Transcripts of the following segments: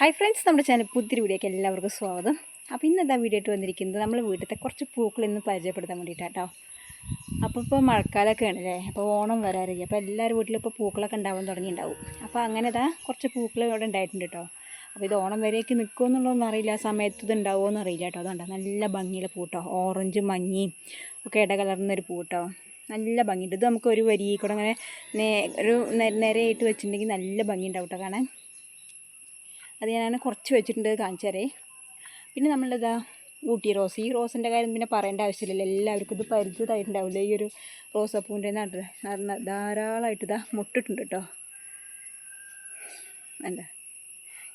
Hi friends നമ്മുടെ channel പുതിരി വീഡിയോക്ക് എല്ലാവർക്കും സ്വാഗതം. അപ്പോൾ ഇന്ന് എന്താ വീഡിയോ ആയിട്ട് വന്നിരിക്കുന്നത്? നമ്മൾ വീട്ടിലത്തെ കുറച്ച് പൂക്കൾ ഇന്ന് പരിചയപ്പെടുത്താൻ വേണ്ടിയിട്ടാട്ടോ. അപ്പോൾ ഇപ്പോൾ മഴക്കാലമൊക്കെ ആണല്ലേ? അപ്പോൾ ഓണം വരാറില്ല? അപ്പോൾ എല്ലാവരും വീട്ടിലും ഇപ്പോൾ പൂക്കളൊക്കെ ഉണ്ടാവാൻ തുടങ്ങിയിട്ടുണ്ടാവും. അപ്പോൾ അങ്ങനെ ഇതാ കുറച്ച് പൂക്കൾ ഇവിടെ ഉണ്ടായിട്ടുണ്ട് കേട്ടോ. അപ്പോൾ ഇത് ഓണം വരെയൊക്കെ നിൽക്കുമോ എന്നുള്ളതൊന്നും അറിയില്ല. ആ സമയത്ത് ഇത് ഉണ്ടാവുമോ എന്ന് അറിയില്ല കേട്ടോ. അതുകൊണ്ട് നല്ല ഭംഗിയുള്ള പൂട്ടോ? ഓറഞ്ച് മഞ്ഞയും ഒക്കെ ഇടകലർന്നൊരു പൂട്ടോ? നല്ല ഭംഗിയുണ്ട്. ഇത് നമുക്ക് ഒരു വരി കൂടെ അങ്ങനെ ഒരു നിരയായിട്ട് വെച്ചിട്ടുണ്ടെങ്കിൽ നല്ല ഭംഗിയുണ്ടാവും കേട്ടോ കാണാൻ. അത് ഞാൻ കുറച്ച് വെച്ചിട്ടുണ്ട് കാണിച്ചു പിന്നെ നമ്മളിതാ ഊട്ടി റോസ്. ഈ റോസിന്റെ കാര്യം പിന്നെ പറയേണ്ട ആവശ്യമില്ല എല്ലാവർക്കും ഇത് പരിചിതമായിട്ടുണ്ടാവില്ല? ഈ ഒരു റോസാപ്പൂവിന്റെ നട്ട് നടന്ന ധാരാളമായിട്ട് ഇതാ മുട്ടിട്ടുണ്ട് കേട്ടോ. വേണ്ട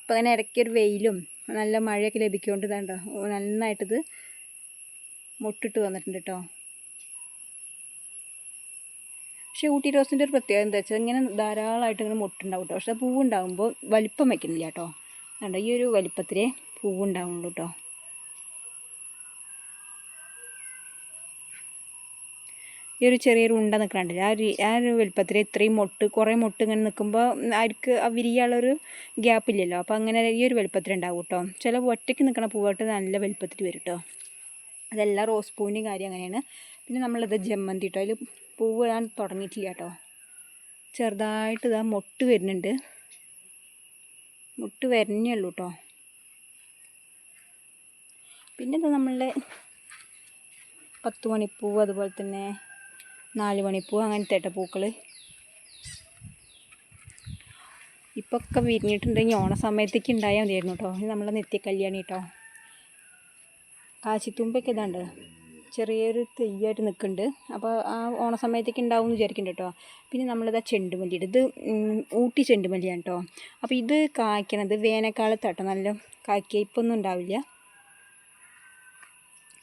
ഇപ്പം അങ്ങനെ ഇടയ്ക്ക് ഒരു വെയിലും നല്ല മഴയൊക്കെ ലഭിക്കുകൊണ്ട് ഇതാണ്ടോ നന്നായിട്ടിത് മുട്ടിട്ട് വന്നിട്ടുണ്ട് കേട്ടോ. പക്ഷേ ഊട്ടി റോസിന്റെ ഒരു പ്രത്യേകത എന്താ വെച്ചാൽ ഇങ്ങനെ ധാരാളമായിട്ട് ഇങ്ങനെ മുട്ടുണ്ടാവും കേട്ടോ. പക്ഷേ പൂവുണ്ടാകുമ്പോൾ വലിപ്പം വയ്ക്കുന്നില്ല കേട്ടോ. കണ്ടോ ഈ ഒരു വലിപ്പത്തിലേ പൂവുണ്ടാവുള്ളൂ കേട്ടോ. ഈ ഒരു ചെറിയൊരു ഉണ്ട നിൽക്കണ്ടില്ല ആ ഒരു ആ ഒരു വലിപ്പത്തിൽ ഇത്രയും മൊട്ട് കുറേ മൊട്ട് ഇങ്ങനെ നിൽക്കുമ്പോൾ ആർക്ക് ആ വിരിയാനുള്ളൊരു ഗ്യാപ്പ് ഇല്ലല്ലോ. അപ്പോൾ അങ്ങനെ ഈ ഒരു വലിപ്പത്തിലുണ്ടാവും കേട്ടോ. ചില ഒറ്റയ്ക്ക് നിൽക്കണ പൂവായിട്ട് നല്ല വലിപ്പത്തിൽ വരും കേട്ടോ. അതെല്ലാം റോസ് പൂവിന്റെയും കാര്യം അങ്ങനെയാണ്. പിന്നെ നമ്മളിത് ജമ്മന്തി കേട്ടോ അതിൽ പൂവ് ഞാൻ തുടങ്ങിയിട്ടില്ല കേട്ടോ. ചെറുതായിട്ട് ഇതാ മൊട്ട് വരുന്നുണ്ട്. മുട്ട് വരഞ്ഞേ ഉള്ളൂ കേട്ടോ പിന്നെ ഇത് നമ്മളുടെ പത്ത് മണിപ്പൂ അതുപോലെ തന്നെ നാല് മണിപ്പൂ അങ്ങനത്തെ കേട്ടോ പൂക്കൾ ഇപ്പോൾ ഒക്കെ വിരിഞ്ഞിട്ടുണ്ടെങ്കിൽ ഓണ സമയത്തേക്ക് ഉണ്ടായാൽ മതിയായിരുന്നു കേട്ടോ ഇത് നമ്മളെ നിത്യക്കല്യാണി കേട്ടോ കാശിത്തുമ്പൊക്കെ ഇതാണ്ട്? ചെറിയൊരു തെയ്യായിട്ട് നിൽക്കുന്നുണ്ട്. അപ്പോൾ ആ ഓണ സമയത്തേക്ക് ഉണ്ടാവും എന്ന് വിചാരിക്കുന്നുണ്ട് കേട്ടോ. പിന്നെ നമ്മളിതാ ചെണ്ടുമല്ലിയുടെ. ഇത് ഊട്ടി ചെണ്ടുമല്ലിയാണ് കേട്ടോ. അപ്പോൾ ഇത് കായ്ക്കണത് വേനൽക്കാലത്താട്ടോ നല്ല കായ്ക്കുക ഇപ്പം ഒന്നും ഉണ്ടാവില്ല.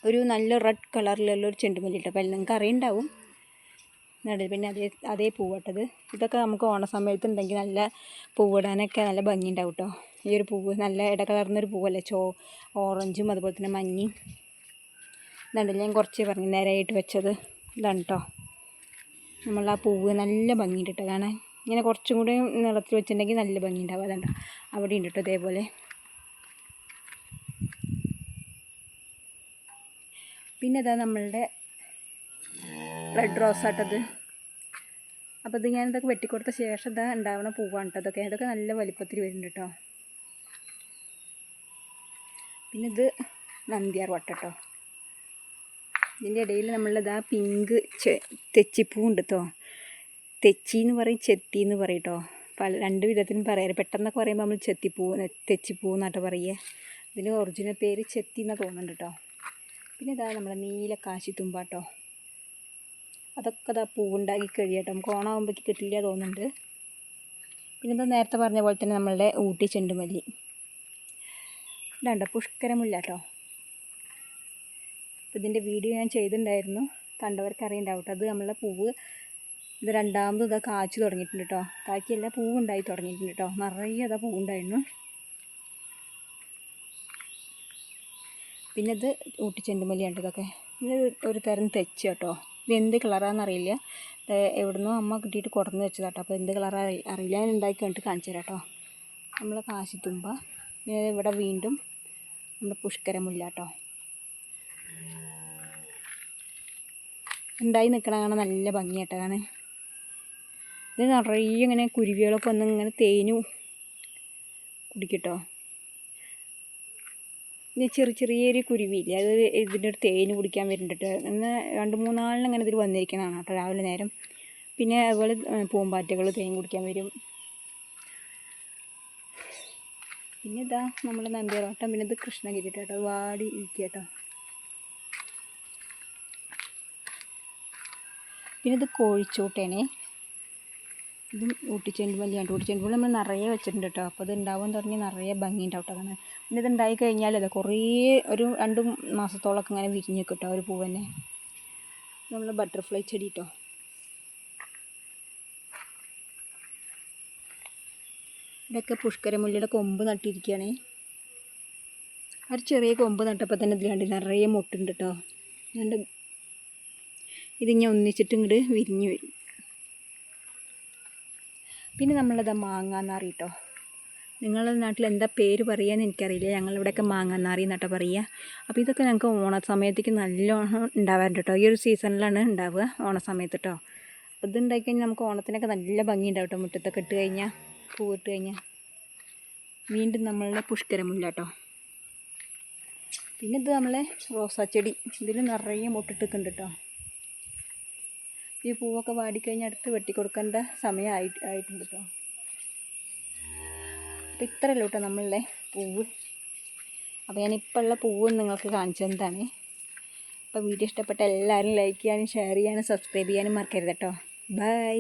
ഒരു നല്ല റെഡ് കളറിലുള്ള ഒരു ചെണ്ടുമല്ലി കേട്ടോ അപ്പോൾ നിങ്ങൾക്ക് അറിയുണ്ടാവും. നടുവിൽ പിന്നെ അതേ അതേ പൂവട്ടത് ഇതൊക്കെ നമുക്ക് ഓണ സമയത്ത് ഉണ്ടെങ്കിൽ നല്ല പൂവിടാനൊക്കെ നല്ല ഭംഗിയുണ്ടാവും കേട്ടോ. ഈ ഒരു പൂവ് നല്ല ഇടകലർന്നൊരു പൂവല്ലേ? ചോ ഓറഞ്ചും അതുപോലെ തന്നെ മഞ്ഞയും ഇതുണ്ടല്ലോ ഞാൻ കുറച്ച് പറഞ്ഞു നേരെയായിട്ട് വെച്ചത് ഇതാണ് കേട്ടോ നമ്മൾ ആ പൂവ് നല്ല ഭംഗിയുണ്ട് കാണാൻ. ഇങ്ങനെ കുറച്ചും കൂടി നിളത്തിൽ വെച്ചിട്ടുണ്ടെങ്കിൽ നല്ല ഭംഗിയുണ്ടാവും അതുണ്ട്. അവിടെ ഉണ്ട് കേട്ടോ ഇതേപോലെ. പിന്നെ ഇതാ നമ്മളുടെ റെഡ് റോസ് ആട്ടത്. അപ്പോൾ ഇത് ഞാനിതൊക്കെ വെട്ടിക്കൊടുത്ത ശേഷം ഇതാ ഉണ്ടാവണ പൂവാണ് കേട്ടോ ഇതൊക്കെ. ഇതൊക്കെ നല്ല വലിപ്പത്തിൽ വരുന്നുണ്ട് കേട്ടോ. പിന്നെ ഇത് നന്ദിയാർ വട്ട കേട്ടോ. ഇതിന്റെ ഇടയിൽ നമ്മളിതാ പിങ്ക് തെച്ചിപ്പൂ ഉണ്ട് കേട്ടോ തെച്ചി എന്ന് പറയും ചെത്തി എന്ന് പറയും കേട്ടോ പല രണ്ട് വിധത്തിലും പറയാറ്. പെട്ടെന്നൊക്കെ പറയുമ്പോൾ നമ്മൾ ചെത്തിപ്പൂ തെച്ചിപ്പൂ എന്നാട്ടോ പറയുക ഇതിന് ഒറിജിനൽ പേര് ചെത്തി എന്നാണ് തോന്നുന്നുണ്ട് കേട്ടോ പിന്നെ ഇതാ നമ്മുടെ നീല കാശി തുമ്പാട്ടോ അതൊക്കെ ഇതാ പൂവുണ്ടാക്കി കഴിയട്ടോ നമുക്ക് ഓണാകുമ്പോഴേക്ക് കിട്ടില്ല തോന്നുന്നുണ്ട് പിന്നെ ഇതാ നേരത്തെ പറഞ്ഞ പോലെ തന്നെ നമ്മളുടെ ഊട്ടി ചെണ്ടുമല്ലി. ഇതാണ്ടോ പുഷ്കരമുല്ല കേട്ടോ അപ്പോൾ ഇതിന്റെ വീഡിയോ ഞാൻ ചെയ്തിട്ടുണ്ടായിരുന്നു. കണ്ടവർക്ക് അറിയണ്ടാവും അത് നമ്മളെ പൂവ് ഇത് രണ്ടാമത് ഇതാ കാച്ചു തുടങ്ങിയിട്ടുണ്ട് കേട്ടോ കാക്കിയല്ല പൂവുണ്ടായി തുടങ്ങിയിട്ടുണ്ട് കേട്ടോ നിറയെ അതാ പൂവുണ്ടായിരുന്നു. പിന്നെ ഇത് ഊട്ടി ചെണ്ടുമല്ലിയാണ് ഇതൊക്കെ? ഇത് ഒരു തരം തെച്ച് കേട്ടോ ഇത് എന്ത് കളറാണെന്നറിയില്ല എവിടുന്നോ അമ്മ കിട്ടിയിട്ട് കൊടുന്ന് വെച്ചതാട്ടോ. അപ്പോൾ എന്ത് കളറാ അറിയില്ല. ഞാൻ ഉണ്ടാക്കി കണ്ടിട്ട് കാണിച്ചു തരാം കേട്ടോ നമ്മൾ കാശിത്തുമ്പ തുമ്പ ഇവിടെ വീണ്ടും നമ്മുടെ പുഷ്കരമുല്ല കേട്ടോ ഉണ്ടായി നിൽക്കണ കാണാൻ നല്ല ഭംഗിയായിട്ടാണ് ഇത് നിറയെ ഇങ്ങനെ കുരുവികളൊക്കെ വന്ന് ഇങ്ങനെ തേനു കുടിക്കട്ടോ. ഇത് ചെറിയ ചെറിയൊരു കുരുവിയില്ലേ? അത് ഇതിന്റെ ഒരു തേന് കുടിക്കാൻ വരുന്നുണ്ട് ഇന്ന് രണ്ട് മൂന്നാളിന് അങ്ങനെ ഇതിൽ വന്നിരിക്കണതാണ് കേട്ടോ രാവിലെ നേരം. പിന്നെ അതുപോലെ പൂമ്പാറ്റകൾ തേൻ കുടിക്കാൻ വരും. പിന്നെ ഇതാ നമ്മുടെ നന്ദിയറോട്ടം പിന്നെ ഇത് കൃഷ്ണഗിരി കേട്ടോ വാടി ഇരിക്കുക കേട്ടോ പിന്നെ ഇത് കോഴിച്ചോട്ടയാണേ ഇതും ഊട്ടിച്ചെണ്ടുമല്ലിയാണ് ഊട്ടിച്ചെണ്ടുമല്ലി നമ്മൾ നിറയെ വെച്ചിട്ടുണ്ട് കേട്ടോ. അപ്പോൾ ഇത് ഉണ്ടാവാൻ തുടങ്ങി നിറയെ ഭംഗി ഉണ്ടാവും കേട്ടോ അങ്ങനെ പിന്നെ ഇത് ഉണ്ടായി കഴിഞ്ഞാൽ കുറേ ഒരു രണ്ട് മാസത്തോളമൊക്കെ ഇങ്ങനെ വിരിഞ്ഞ് നിൽക്കും കേട്ടോ ഒരു പൂവന്നെ. നമ്മൾ ബട്ടർഫ്ലൈ ചെടി കേട്ടോ. ഇതൊക്കെ പുഷ്കരമുല്ലിയുടെ കൊമ്പ് നട്ടിരിക്കുകയാണേ. ഒരു ചെറിയ കൊമ്പ് നട്ടപ്പോൾ തന്നെ ഇതിൽ കണ്ടി നിറയെ മുട്ടുണ്ട് കേട്ടോ. രണ്ട് ഇതിങ്ങനെ ഒന്നിച്ചിട്ട് ഇങ്ങോട്ട് വിരിഞ്ഞ് വരും. പിന്നെ നമ്മളത് മാങ്ങ എന്നറിയിട്ടോ നിങ്ങളുടെ നാട്ടിൽ എന്താ പേര് പറയുകയെന്ന് എനിക്കറിയില്ല. ഞങ്ങളിവിടെയൊക്കെ മാങ്ങാന്നാറി എന്നിട്ട് പറയുക അപ്പോൾ ഇതൊക്കെ ഞങ്ങൾക്ക് ഓണ സമയത്തേക്ക് നല്ലോണം ഉണ്ടാവാറുണ്ട് കേട്ടോ ഈ ഒരു സീസണിലാണ് ഉണ്ടാവുക ഓണ സമയത്ത് കേട്ടോ അപ്പോൾ ഇത് ഉണ്ടാക്കി കഴിഞ്ഞാൽ നമുക്ക് ഓണത്തിനൊക്കെ നല്ല ഭംഗി ഉണ്ടാവും കേട്ടോ മുറ്റത്തൊക്കെ ഇട്ട് കഴിഞ്ഞാൽ പൂവിട്ട് കഴിഞ്ഞാൽ വീണ്ടും നമ്മളുടെ പുഷ്കരമുല്ല കേട്ടോ പിന്നെ ഇത് നമ്മളെ റോസാച്ചെടി. ഇതിൽ നിറയെ മുട്ടിട്ടിട്ടുണ്ട് കേട്ടോ ഈ പൂവൊക്കെ വാടിക്കഴിഞ്ഞാൽ അടുത്ത് വെട്ടിക്കൊടുക്കേണ്ട സമയം ആയിട്ട് ആയിട്ടുണ്ട് കേട്ടോ അപ്പോൾ ഇത്രയല്ല കേട്ടോ നമ്മളുടെ പൂവ്. അപ്പോൾ ഞാനിപ്പോൾ ഉള്ള പൂവ് നിങ്ങൾക്ക് കാണിച്ചു തന്നതാണ്. അപ്പോൾ വീഡിയോ ഇഷ്ടപ്പെട്ട എല്ലാവരും ലൈക്ക് ചെയ്യാനും ഷെയർ ചെയ്യാനും സബ്സ്ക്രൈബ് ചെയ്യാനും മറക്കരുത് കേട്ടോ. ബൈ